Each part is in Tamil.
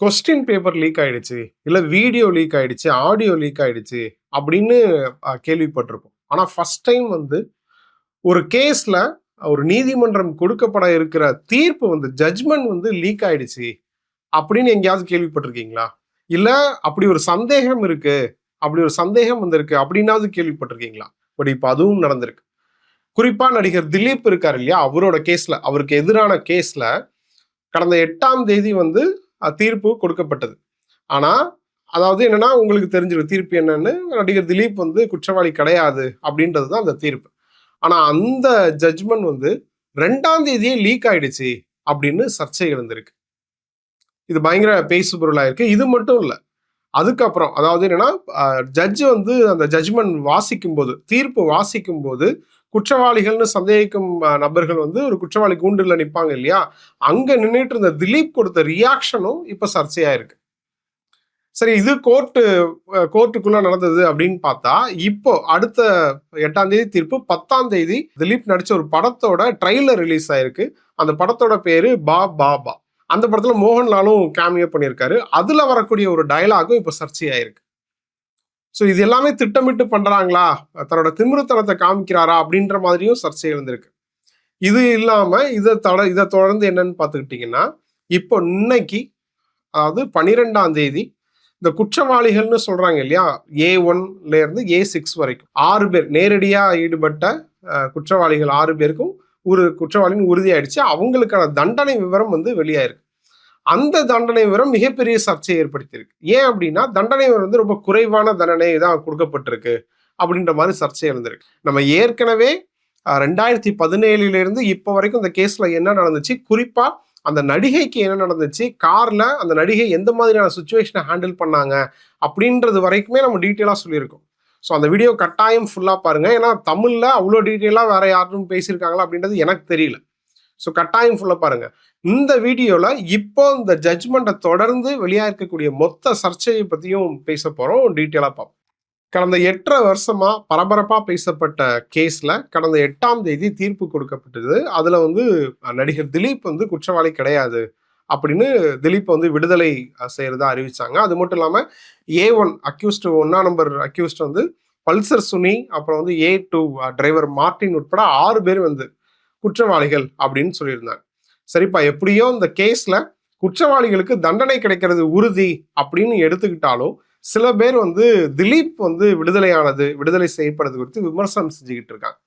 கொஸ்டின் பேப்பர் லீக் ஆயிடுச்சு இல்லை வீடியோ லீக் ஆயிடுச்சு ஆடியோ லீக் ஆயிடுச்சு அப்படின்னு கேள்விப்பட்டிருப்போம். ஆனால் ஃபர்ஸ்ட் டைம் வந்து ஒரு கேஸில் ஒரு நீதிமன்றம் கொடுக்கப்பட இருக்கிற தீர்ப்பு வந்து ஜட்ஜ்மெண்ட் வந்து லீக் ஆயிடுச்சு அப்படின்னு எங்கேயாவது கேள்விப்பட்டிருக்கீங்களா? இல்லை அப்படி ஒரு சந்தேகம் இருக்கு அப்படி ஒரு சந்தேகம் வந்திருக்கு அப்படின்னாவது கேள்விப்பட்டிருக்கீங்களா? பட் இப்போ அதுவும் நடந்திருக்கு. குறிப்பாக நடிகர் திலீப் இருக்கார் இல்லையா அவரோட கேஸில் அவருக்கு எதிரான கேஸில் கடந்த எட்டாம் தேதி வந்து தீர்ப்பு கொடுக்கப்பட்டது. ஆனால் அதாவது என்னன்னா உங்களுக்கு தெரிஞ்சிடும் தீர்ப்பு என்னன்னு நடிகர் திலீப் வந்து குற்றவாளி கிடையாது அப்படின்றது தான் அந்த தீர்ப்பு. ஆனால் அந்த ஜட்ஜ்மெண்ட் வந்து ரெண்டாம் தேதியே லீக் ஆயிடுச்சு அப்படின்னு சர்ச்சை எழுந்திருக்கு இது பயங்கர பேசு பொருளாக இருக்கு. இது மட்டும் இல்லை அதுக்கப்புறம் அதாவது என்னன்னா ஜட்ஜ் வந்து அந்த ஜட்ஜ்மெண்ட் வாசிக்கும் போது தீர்ப்பு வாசிக்கும் போது குற்றவாளிகள்னு சந்தேகிக்கும் நபர்கள் வந்து ஒரு குற்றவாளி கூண்டுல நிற்பாங்க இல்லையா? அங்கே நின்றுட்டு இருந்த திலீப் கொடுத்த ரியாக்ஷனும் இப்போ சர்ச்சையாக இருக்கு சரி இது கோர்ட்டு கோர்ட்டுக்குள்ள நடந்தது அப்படின்னு பார்த்தா இப்போ அடுத்த எட்டாம் தேதி தீர்ப்பு பத்தாம் தேதி திலீப் நடிச்ச ஒரு படத்தோட ட்ரைலர் ரிலீஸ் ஆயிருக்கு. அந்த படத்தோட பேரு பா பா பா. அந்த படத்துல மோகன்லாலும் கேமியோ பண்ணியிருக்காரு. அதுல வரக்கூடிய ஒரு டயலாகும் இப்போ சர்ச்சையாயிருக்கு. ஸோ இது எல்லாமே திட்டமிட்டு பண்ணுறாங்களா தன்னோட திமிருத்தனத்தை காமிக்கிறாரா? அப்படின்ற மாதிரியும் சர்ச்சை எழுந்திருக்கு. இது இல்லாமல் இதை தட இதை தொடர்ந்து என்னன்னு பார்த்துக்கிட்டிங்கன்னா இப்போ இன்னைக்கு அதாவது பன்னிரெண்டாம் தேதி இந்த குற்றவாளிகள்னு சொல்கிறாங்க இல்லையா? ஏ ஒன்லேருந்து ஏ சிக்ஸ் வரைக்கும். ஆறு பேர் நேரடியாக ஈடுபட்ட குற்றவாளிகள் ஆறு பேருக்கும் ஒரு குற்றவாளின்னு உறுதியாயிடுச்சு. அவங்களுக்கான தண்டனை விவரம் வந்து வெளியாயிருக்கு. அந்த தண்டனை விவரம் மிகப்பெரிய சர்ச்சையை ஏற்படுத்தியிருக்கு. ஏன் அப்படின்னா தண்டனை விவரம் வந்து ரொம்ப குறைவான தண்டனை தான் கொடுக்கப்பட்டிருக்கு அப்படின்ற மாதிரி சர்ச்சை இருந்திருக்கு நம்ம ஏற்கனவே ரெண்டாயிரத்தி பதினேழுலேருந்து இப்போ வரைக்கும் இந்த கேஸில் என்ன நடந்துச்சு? குறிப்பாக அந்த நடிகைக்கு என்ன நடந்துச்சு? காரில் அந்த நடிகை எந்த மாதிரியான சுச்சுவேஷனை ஹேண்டில் பண்ணாங்க? அப்படின்றது வரைக்குமே நம்ம டீட்டெயிலாக சொல்லியிருக்கோம். ஸோ அந்த வீடியோ கட்டாயம் ஃபுல்லாக பாருங்கள் ஏன்னா தமிழில் அவ்வளோ டீட்டெயிலாக வேறு யாரும் பேசியிருக்காங்களா அப்படின்றது எனக்கு தெரியல. ஸோ கட்டாயம் ஃபுல்லாக பாருங்க. இந்த வீடியோவில் இப்போ இந்த ஜட்ஜ்மெண்ட்டை தொடர்ந்து வெளியாக இருக்கக்கூடிய மொத்த சர்ச்சையை பற்றியும் பேச போகிறோம் டீட்டெயிலாக பார்ப்போம் கடந்த எட்டரை வருஷமாக பரபரப்பாக பேசப்பட்ட கேஸில் கடந்த எட்டாம் தேதி தீர்ப்பு கொடுக்கப்பட்டது. அதில் வந்து நடிகர் திலீப் வந்து குற்றவாளி கிடையாது அப்படின்னு திலீப் வந்து விடுதலை செய்கிறதா அறிவித்தாங்க அது மட்டும் இல்லாமல் ஏ ஒன் அக்யூஸ்ட் ஒன்னா நம்பர் அக்யூஸ்ட் வந்து பல்சர் சுனி அப்புறம் வந்து ஏ டூ டிரைவர் மார்ட்டின் உட்பட ஆறு பேர் வந்து குற்றவாளிகள் அப்படின்னு சொல்லியிருந்தாங்க. சரிப்பா எப்படியோ இந்த கேஸ்ல குற்றவாளிகளுக்கு தண்டனை கிடைக்கிறது உறுதி அப்படின்னு எடுத்துக்கிட்டாலும் சில பேர் வந்து திலீப் வந்து விடுதலையானது விடுதலை செய்யப்படுறது குறித்து விமர்சனம் செஞ்சுக்கிட்டு இருக்காங்க.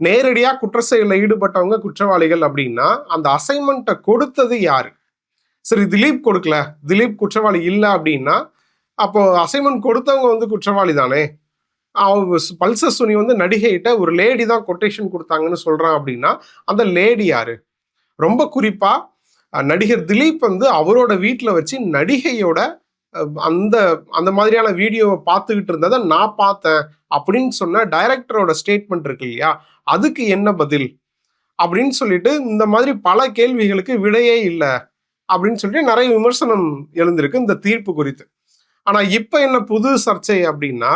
நேரடியாக குற்ற செயலில் ஈடுபட்டவங்க குற்றவாளிகள் அப்படின்னா அந்த அசைன்மெண்ட்டை கொடுத்தது யாரு? சரி திலீப் கொடுக்கல. திலீப் குற்றவாளி இல்லை அப்படின்னா அப்போ அசைன்மெண்ட் கொடுத்தவங்க வந்து குற்றவாளி தானே? அவங்க பல்சர் சுனி வந்து நடிகைகிட்ட ஒரு லேடி தான் கொட்டேஷன் கொடுத்தாங்கன்னு சொல்கிறான் அப்படின்னா அந்த லேடி யாரு? ரொம்ப குறிப்பாக நடிகர் திலீப் வந்து அவரோட வீட்டில் வச்சு நடிகையோட அந்த அந்த மாதிரியான வீடியோவை பார்த்துக்கிட்டு இருந்ததை நான் பார்த்தேன் அப்படின்னு சொன்ன டைரக்டரோட ஸ்டேட்மெண்ட் இருக்கு இல்லையா? அதுக்கு என்ன பதில்? அப்படின்னு சொல்லிட்டு இந்த மாதிரி பல கேள்விகளுக்கு விடையே இல்லை அப்படின்னு சொல்லிட்டு நிறைய விமர்சனம் எழுந்திருக்கு இந்த தீர்ப்பு குறித்து. ஆனால் இப்போ என்ன புது சர்ச்சை அப்படின்னா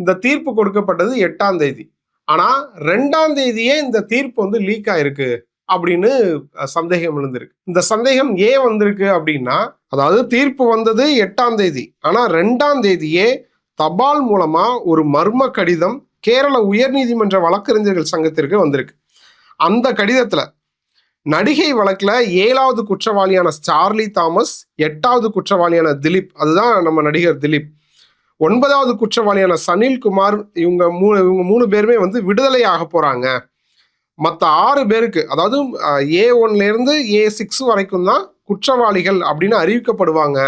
இந்த தீர்ப்பு கொடுக்கப்பட்டது எட்டாம் தேதி. ஆனா ரெண்டாம் தேதியே இந்த தீர்ப்பு வந்து லீக் ஆயிருக்கு அப்படின்னு சந்தேகம் எழுந்திருக்கு. இந்த சந்தேகம் ஏன் வந்திருக்கு அப்படின்னா அதாவது தீர்ப்பு வந்தது எட்டாம் தேதி. ஆனா ரெண்டாம் தேதியே தபால் மூலமா ஒரு மர்ம கடிதம் கேரள உயர்நீதிமன்ற வழக்கறிஞர்கள் சங்கத்திற்கு வந்திருக்கு. அந்த கடிதத்துல நடிகை வழக்கில் ஏழாவது குற்றவாளியான ஸ்டார்லி தாமஸ் எட்டாவது குற்றவாளியான திலீப் அதுதான் நம்ம நடிகர் திலீப். ஒன்பதாவது குற்றவாளியான சனில் குமார் இவங்க மூணு இவங்க மூணு பேருமே வந்து விடுதலை ஆக போறாங்க. மற்ற ஆறு பேருக்கு அதாவது ஏ ஒன்ல இருந்து ஏ சிக்ஸ் வரைக்கும் தான் குற்றவாளிகள் அப்படின்னு அறிவிக்கப்படுவாங்க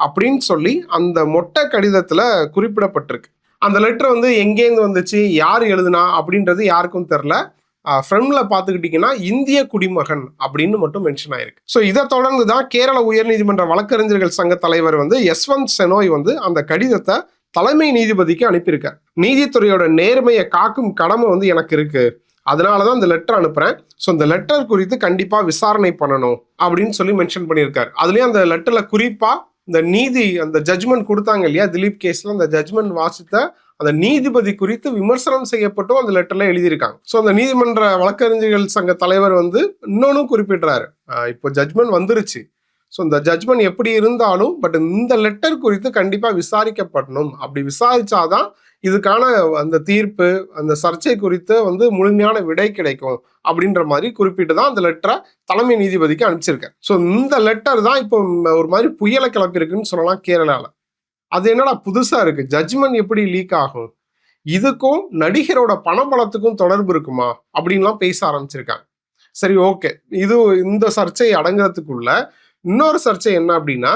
அப்படின்னு சொல்லி அந்த மொட்டை கடிதத்துல குறிப்பிடப்பட்டிருக்கு. அந்த லெட்டர் வந்து எங்கேருந்து வந்துச்சு யார் எழுதுனா அப்படின்றது யாருக்கும் தெரில ஃப்ரெண்ட்ல பார்த்துக்கிட்டிங்கன்னா இந்திய குடிமகன் அப்படின்னு மட்டும் மென்ஷன் ஆயிருக்கு. ஸோ இதை தொடர்ந்து தான் கேரள உயர்நீதிமன்ற வழக்கறிஞர்கள் சங்க தலைவர் வந்து யஸ்வந்த் செனோய் வந்து அந்த கடிதத்தை தலைமை நீதிபதிக்கு அனுப்பியிருக்கார். நீதித்துறையோட நேர்மையை காக்கும் கடமை வந்து எனக்கு இருக்கு. அதனால தான் இந்த லெட்டர் அனுப்புறேன். ஸோ இந்த லெட்டர் குறித்து கண்டிப்பாக விசாரணை பண்ணணும் அப்படின்னு சொல்லி மென்ஷன் பண்ணியிருக்காரு. அதுலேயும் அந்த லெட்டரில் குறிப்பாக இந்த நீதி அந்த ஜட்ஜ்மெண்ட் கொடுத்தாங்க இல்லையா? திலீப் கேஸில் அந்த ஜட்ஜ்மெண்ட் வாசித்த அந்த நீதிபதி குறித்து விமர்சனம் செய்யப்பட்டும் அந்த லெட்டர்ல எழுதியிருக்காங்க. ஸோ அந்த நீதிமன்ற வழக்கறிஞர்கள் சங்க தலைவர் வந்து இன்னொன்னும் குறிப்பிடுறாரு. இப்போ ஜட்ஜ்மெண்ட் வந்துருச்சு. ஸோ இந்த ஜட்மெண்ட் எப்படி இருந்தாலும் பட் இந்த லெட்டர் குறித்து கண்டிப்பாக விசாரிக்கப்படணும். அப்படி விசாரிச்சாதான் இதுக்கான அந்த தீர்ப்பு அந்த சர்ச்சை குறித்து வந்து முழுமையான விடை கிடைக்கும் அப்படின்ற மாதிரி குறிப்பிட்டு தான் அந்த லெட்டரை தலைமை நீதிபதிக்கு அனுப்பிச்சிருக்கேன் ஸோ இந்த லெட்டர் தான் இப்போ ஒரு மாதிரி புயலை கிளப்பியிருக்குன்னு சொல்லலாம் கேரளாவில் அது என்னடா புதுசா இருக்கு? ஜட்ஜ்மெண்ட் எப்படி லீக் ஆகும்? இதுக்கும் நடிகரோட பணபலத்துக்கும் தொடர்பு இருக்குமா? அப்படின்லாம் பேச ஆரம்பிச்சிருக்காங்க. சரி ஓகே இது இந்த சர்ச்சை அடங்குறதுக்குள்ள இன்னொரு சர்ச்சை என்ன அப்படின்னா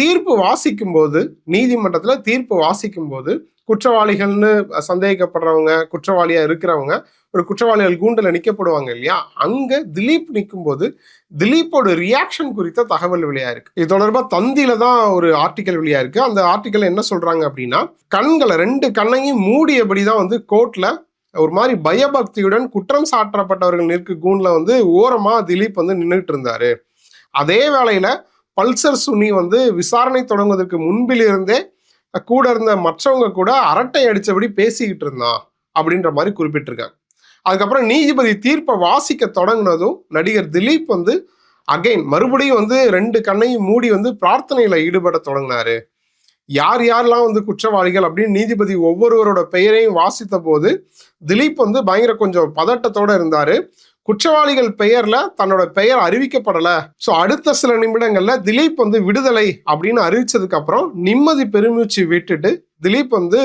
தீர்ப்பு வாசிக்கும் போது நீதிமன்றத்துல தீர்ப்பு வாசிக்கும் போது குற்றவாளிகள்னு சந்தேகிக்கப்படுறவங்க குற்றவாளியா இருக்கிறவங்க ஒரு குற்றவாளிகள் கூண்டில் நிற்கப்படுவாங்க இல்லையா? அங்கே திலீப் நிற்கும் போது திலீப்போட ரியாக்ஷன் குறித்த தகவல் வெளியா இருக்கு இது தொடர்பாக தந்தியில தான் ஒரு ஆர்டிக்கல் வெளியா இருக்கு அந்த ஆர்டிக்கல் என்ன சொல்றாங்க அப்படின்னா கண்களை ரெண்டு கண்ணையும் மூடியபடி தான் வந்து கோர்ட்ல ஒரு மாதிரி பயபக்தியுடன் குற்றம் சாட்டப்பட்டவர்கள் நிற்கு கூண்ல வந்து ஓரமா திலீப் வந்து நின்றுட்டு இருந்தாரு. அதே வேளையில பல்சர் சுனி வந்து விசாரணை தொடங்குவதற்கு முன்பிலிருந்தே கூட இருந்த மற்றவங்க கூட அரட்டை அடித்தபடி பேசிக்கிட்டு இருந்தான் அப்படின்ற மாதிரி குறிப்பிட்டிருக்காங்க. அதுக்கப்புறம் நீதிபதி தீர்ப்பை வாசிக்க தொடங்கினதும் நடிகர் திலீப் வந்து அகைன் மறுபடியும் வந்து ரெண்டு கண்ணையும் மூடி வந்து பிரார்த்தனையில ஈடுபட தொடங்கினாரு. யார் யாரெல்லாம் வந்து குற்றவாளிகள் அப்படின்னு நீதிபதி ஒவ்வொருவரோட பெயரையும் வாசித்த போது திலீப் வந்து பயங்கர கொஞ்சம் பதட்டத்தோட இருந்தாரு. குற்றவாளிகள் பெயர்ல தன்னோட பெயர் அறிவிக்கப்படல. ஸோ அடுத்த சில நிமிடங்கள்ல திலீப் வந்து விடுதலை அப்படின்னு அறிவிச்சதுக்கு அப்புறம் நிம்மதி பெருமூச்சு விட்டுட்டு திலீப் வந்து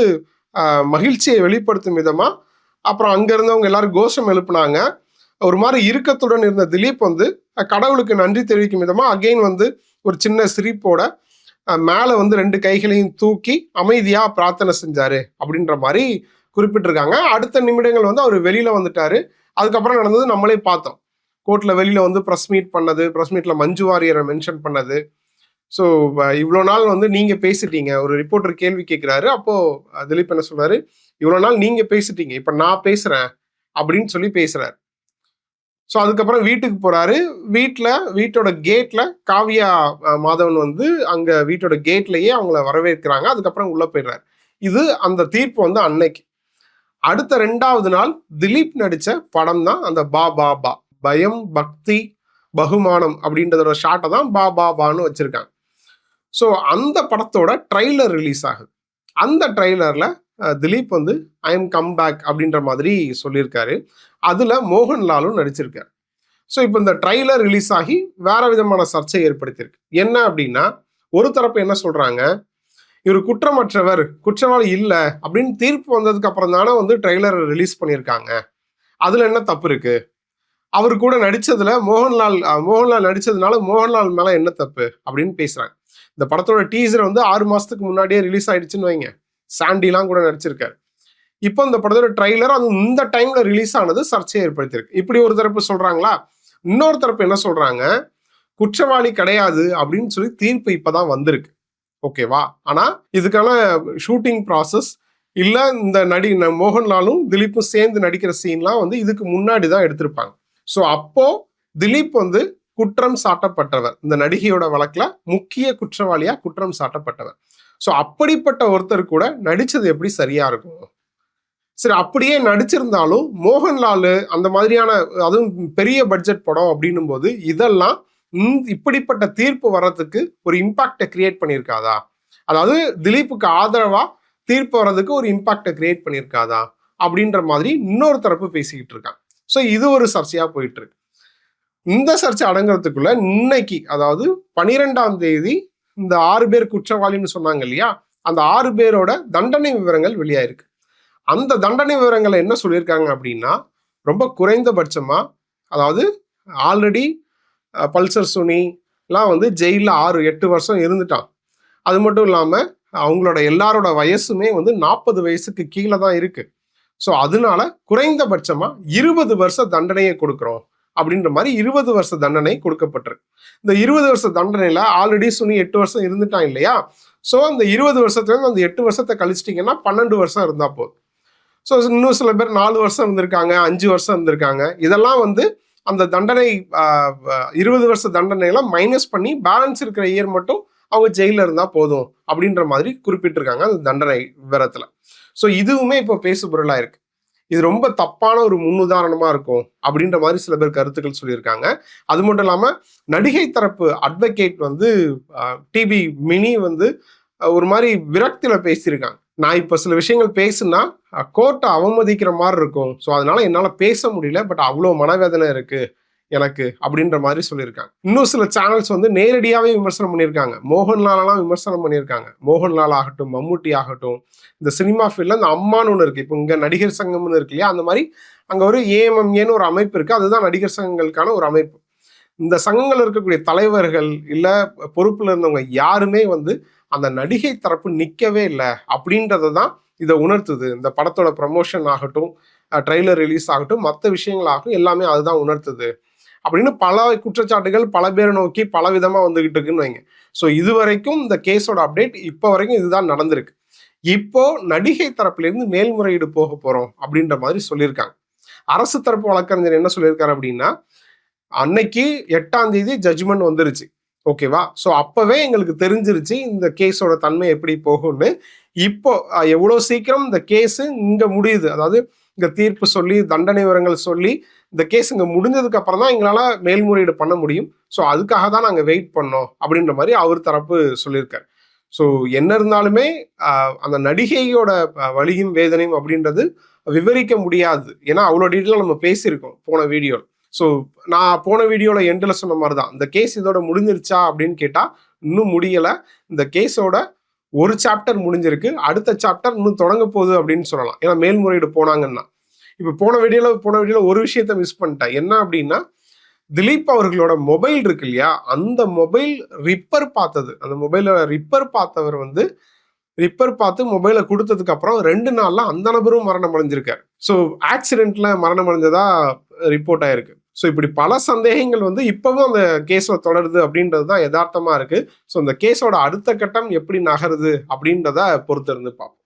மகிழ்ச்சியை வெளிப்படுத்தும் விதமா அப்புறம் அங்கேருந்து இருந்தவங்க எல்லாரும் கோஷம் எழுப்புனாங்க. ஒரு மாதிரி இறுக்கத்துடன் இருந்த திலீப் வந்து கடவுளுக்கு நன்றி தெரிவிக்கும் விதமாக அகெயின் வந்து ஒரு சின்ன சிரிப்போட மேலே வந்து ரெண்டு கைகளையும் தூக்கி அமைதியாக பிரார்த்தனை செஞ்சாரு அப்படின்ற மாதிரி குறிப்பிட்டிருக்காங்க. அடுத்த நிமிடங்கள் வந்து அவர் வெளியில் வந்துட்டாரு. அதுக்கப்புறம் நடந்தது நம்மளே பார்த்தோம். கோர்ட்டில் வெளியில் வந்து ப்ரெஸ் மீட் பண்ணது ப்ரெஸ் மீட்டில் மஞ்சு வாரியரை மென்ஷன் பண்ணது. ஸோ இவ்வளோ நாள் வந்து நீங்கள் பேசிட்டீங்க. ஒரு ரிப்போர்ட்டர் கேள்வி கேட்குறாரு அப்போ திலீப் என்ன சொல்கிறாரு இவ்வளோ நாள் நீங்கள் பேசிட்டீங்க. இப்போ நான் பேசுகிறேன் அப்படின்னு சொல்லி பேசுகிறார் ஸோ அதுக்கப்புறம் வீட்டுக்கு போகிறாரு வீட்டில் வீட்டோட கேட்டில் காவியா மாதவன் வந்து அங்கே வீட்டோட கேட்லேயே அவங்கள வரவேற்கிறாங்க. அதுக்கப்புறம் உள்ளே போயிடுறாரு. இது அந்த தீர்ப்பு வந்து அன்னைக்கு. அடுத்த ரெண்டாவது நாள் திலீப் நடித்த படம் தான் அந்த பா பா பா. பயம் பக்தி பகுமானம் அப்படின்றதோட ஷார்ட்டை தான் பா பா பான்னு வச்சுருக்காங்க. ஸோ அந்த படத்தோட ட்ரைலர் ரிலீஸ் ஆகுது. அந்த ட்ரெய்லரில் திலீப் வந்து ஐ எம் கம் பேக் அப்படின்ற மாதிரி சொல்லியிருக்காரு. அதில் மோகன்லாலும் நடிச்சிருக்கார். ஸோ இப்போ இந்த ட்ரைலர் ரிலீஸ் ஆகி வேற விதமான சர்ச்சை ஏற்படுத்தியிருக்கு. என்ன அப்படின்னா ஒரு தரப்பு என்ன சொல்கிறாங்க இவர் குற்றமற்றவர் குற்றவாளி இல்லை அப்படின்னு தீர்ப்பு வந்ததுக்கு அப்புறம் தானே வந்து ட்ரெய்லர் ரிலீஸ் பண்ணியிருக்காங்க. அதில் என்ன தப்பு இருக்கு? அவர் கூட நடித்ததில் மோகன்லால் மோகன்லால் நடித்ததுனால மோகன்லால் மேலே என்ன தப்பு அப்படின்னு பேசுகிறாங்க இந்த படத்தோட டீசர் வந்து ஆறு மாதத்துக்கு முன்னாடியே ரிலீஸ் ஆயிடுச்சுன்னு வைங்க. சாண்டிலாம் கூட நடிச்சிருக்காரு. இப்போ இந்த படத்தோட ட்ரைலர் அது இந்த டைம்ல ரிலீஸ் ஆனது சர்ச்சையை ஏற்படுத்தியிருக்கு. இப்படி ஒரு தரப்பு சொல்றாங்களா? இன்னொரு தரப்பு என்ன சொல்றாங்க? குற்றவாளி கிடையாது அப்படின்னு சொல்லி தீர்ப்பு இப்பதான் வந்திருக்கு. ஓகேவா ஆனா இதுக்கான ஷூட்டிங் ப்ராசஸ் இல்ல இந்த நடி மோகன்லாலும் திலீப்பும் சேர்ந்து நடிக்கிற சீன்லாம் வந்து இதுக்கு முன்னாடி தான் எடுத்திருப்பாங்க. ஸோ அப்போ திலீப் வந்து குற்றம் சாட்டப்பட்டவர். இந்த நடிகையோட வழக்குல முக்கிய குற்றவாளியா குற்றம் சாட்டப்பட்டவர். ஸோ அப்படிப்பட்ட ஒருத்தர் கூட நடிச்சது எப்படி சரியா இருக்கும்? சரி அப்படியே நடிச்சிருந்தாலும் மோகன்லால் அந்த மாதிரியான அதுவும் பெரிய பட்ஜெட் படம் அப்படின்னும் போது இதெல்லாம் இப்படிப்பட்ட தீர்ப்பு வர்றதுக்கு ஒரு இம்பாக்டை கிரியேட் பண்ணியிருக்காதா? அதாவது திலீப்புக்கு ஆதரவா தீர்ப்பு வர்றதுக்கு ஒரு இம்பாக்டை கிரியேட் பண்ணியிருக்காதா? அப்படின்ற மாதிரி இன்னொரு தரப்பு பேசிக்கிட்டு இருக்கான் ஸோ இது ஒரு சர்ச்சையா போயிட்டு இருக்கு. இந்த சர்ச்சை அடங்குறதுக்குள்ள இன்னைக்கு அதாவது பனிரெண்டாம் தேதி இந்த ஆறு பேர் குற்றவாளின்னு சொன்னாங்க இல்லையா? அந்த ஆறு பேரோட தண்டனை விவரங்கள் வெளியாயிருக்கு. அந்த தண்டனை விவரங்களை என்ன சொல்லியிருக்காங்க அப்படின்னா ரொம்ப குறைந்தபட்சமா அதாவது ஆல்ரெடி பல்சர் சுனி எல்லாம் வந்து ஜெயிலில் ஆறு எட்டு வருஷம் இருந்துட்டான். அது மட்டும் இல்லாமல் அவங்களோட எல்லாரோட வயசுமே வந்து நாற்பது வயசுக்கு கீழே தான் இருக்கு. ஸோ அதனால குறைந்தபட்சமாக இருபது வருஷ தண்டனையை கொடுக்குறோம். அப்படின்ற மாதிரி இருபது வருஷ தண்டனை கொடுக்கப்பட்டிருக்கு. இந்த இருபது வருஷ தண்டனையில் ஆல்ரெடி சுனி எட்டு வருஷம் இருந்துட்டான் இல்லையா? ஸோ அந்த இருபது வருஷத்துலேருந்து அந்த எட்டு வருஷத்தை கழிச்சிட்டிங்கன்னா பன்னெண்டு வருஷம் இருந்தால் போதும். ஸோ இன்னும் சில பேர் நாலு வருஷம் இருந்திருக்காங்க அஞ்சு வருஷம் இருந்திருக்காங்க. இதெல்லாம் வந்து அந்த தண்டனை இருபது வருஷ தண்டனையெல்லாம் மைனஸ் பண்ணி பேலன்ஸ் இருக்கிற இயர் மட்டும் அவங்க ஜெயிலில் இருந்தால் போதும் அப்படின்ற மாதிரி குறிப்பிட்டிருக்காங்க அந்த தண்டனை விவரத்தில். ஸோ இதுவுமே இப்போ பேசுபொருளாக இருக்கு இது ரொம்ப தப்பான ஒரு முன்னுதாரணமாக இருக்கும் அப்படின்ற மாதிரி சில பேர் கருத்துக்கள் சொல்லியிருக்காங்க. அது மட்டும் இல்லாமல் நடிகை தரப்பு அட்வொகேட் வந்து டிபி மினி வந்து ஒரு மாதிரி விரக்தியில் பேசியிருக்காங்க. நான் இப்போ சில விஷயங்கள் பேசுனா கோர்ட்டை அவமதிக்கிற மாதிரி இருக்கும். ஸோ அதனால என்னால் பேச முடியல பட் அவ்வளோ மனவேதனை இருக்குது எனக்கு அப்படின்ற மாதிரி சொல்லியிருக்காங்க. இன்னும் சில சேனல்ஸ் வந்து நேரடியாகவே விமர்சனம் பண்ணியிருக்காங்க. மோகன்லாலெலாம் விமர்சனம் பண்ணியிருக்காங்க. மோகன்லால் ஆகட்டும் மம்முட்டி ஆகட்டும் இந்த சினிமா ஃபீல்டில் இந்த அம்மான்னு ஒன்று இருக்குது இப்போ இங்கே நடிகர் சங்கம்னு இருக்கு இல்லையா? அந்த மாதிரி அங்கே ஒரு ஏஎம்எம்ஏன்னு ஒரு அமைப்பு இருக்குது அதுதான் நடிகர் சங்கங்களுக்கான ஒரு அமைப்பு. இந்த சங்கங்கள் இருக்கக்கூடிய தலைவர்கள் இல்லை பொறுப்பில் இருந்தவங்க யாருமே வந்து அந்த நடிகை தரப்பு நிற்கவே இல்லை அப்படின்றத தான் இதை உணர்த்துது. இந்த படத்தோட ப்ரமோஷன் ஆகட்டும் ட்ரெய்லர் ரிலீஸ் ஆகட்டும் மற்ற விஷயங்களாகட்டும் எல்லாமே அதுதான் உணர்த்துது. அப்படின்னு பல குற்றச்சாட்டுகள் பல பேரை நோக்கி பல விதமாக வந்துகிட்டு இருக்குன்னு வைங்க. ஸோ இது வரைக்கும் இந்த கேஸோட அப்டேட் இப்போ வரைக்கும் இதுதான் நடந்திருக்கு. இப்போ நடிகை தரப்பிலிருந்து மேல்முறையீடு போக போகிறோம் அப்படின்ற மாதிரி சொல்லியிருக்காங்க. அரசு தரப்பு வழக்கறிஞர் என்ன சொல்லியிருக்காரு அப்படின்னா அன்னைக்கு எட்டாம் தேதி ஜட்ஜ்மெண்ட் வந்துருச்சு. ஓகேவா ஸோ அப்போவே எங்களுக்கு தெரிஞ்சிருச்சு இந்த கேஸோட தன்மை எப்படி போகும்னு. இப்போ எவ்வளோ சீக்கிரம் இந்த கேஸு இங்கே முடியுது. அதாவது இங்கே தீர்ப்பு சொல்லி தண்டனை விவரங்கள் சொல்லி இந்த கேஸ் இங்கே முடிஞ்சதுக்கு அப்புறம் தான் எங்களால் மேல்முறையீடு பண்ண முடியும். ஸோ அதுக்காக தான் நாங்கள் வெயிட் பண்ணோம் அப்படின்ற மாதிரி அவர் தரப்பு சொல்லியிருக்கார். ஸோ என்ன இருந்தாலுமே அந்த நடிகையோட வழியும் வலியும் வேதனையும் அப்படின்றது விவரிக்க முடியாது. ஏன்னா அவ்வளோ டீட்டெயிலாக நம்ம பேசியிருக்கோம் போன வீடியோவில் ஸோ நான் போன வீடியோவில் எண்டில் சொன்ன மாதிரி தான் இந்த கேஸ் இதோட முடிஞ்சிருச்சா அப்படின்னு கேட்டால் இன்னும் முடியலை. இந்த கேஸோட ஒரு சாப்டர் முடிஞ்சிருக்கு அடுத்த சாப்டர் இன்னும் தொடங்க போகுது அப்படின்னு சொல்லலாம். ஏன்னா மேல்முறையீடு போனாங்கன்னா. இப்போ போன வீடியோவில் போன வீடியோவில் ஒரு விஷயத்த மிஸ் பண்ணிட்டேன். என்ன அப்படின்னா திலீப் அவர்களோட மொபைல் இருக்கு இல்லையா? அந்த மொபைல் ரிப்பர் பார்த்தது. அந்த மொபைலோட ரிப்பர் பார்த்தவர் வந்து ரிப்பர் பார்த்து மொபைலை கொடுத்ததுக்கு அப்புறம் ரெண்டு நாள்ல அந்த நபரும் மரணம் அடைஞ்சிருக்காரு ஸோ ஆக்சிடென்ட்ல மரணம் அடைஞ்சதா ரிப்போர்ட் ஆயிருக்கு. ஸோ இப்படி பல சந்தேகங்கள் வந்து இப்பவும் அந்த கேஸில் தொடருது அப்படின்றது தான் யதார்த்தமா இருக்கு. ஸோ இந்த கேஸோட அடுத்த கட்டம் எப்படி நகருது அப்படின்றத பொறுத்திருந்து பார்ப்போம்.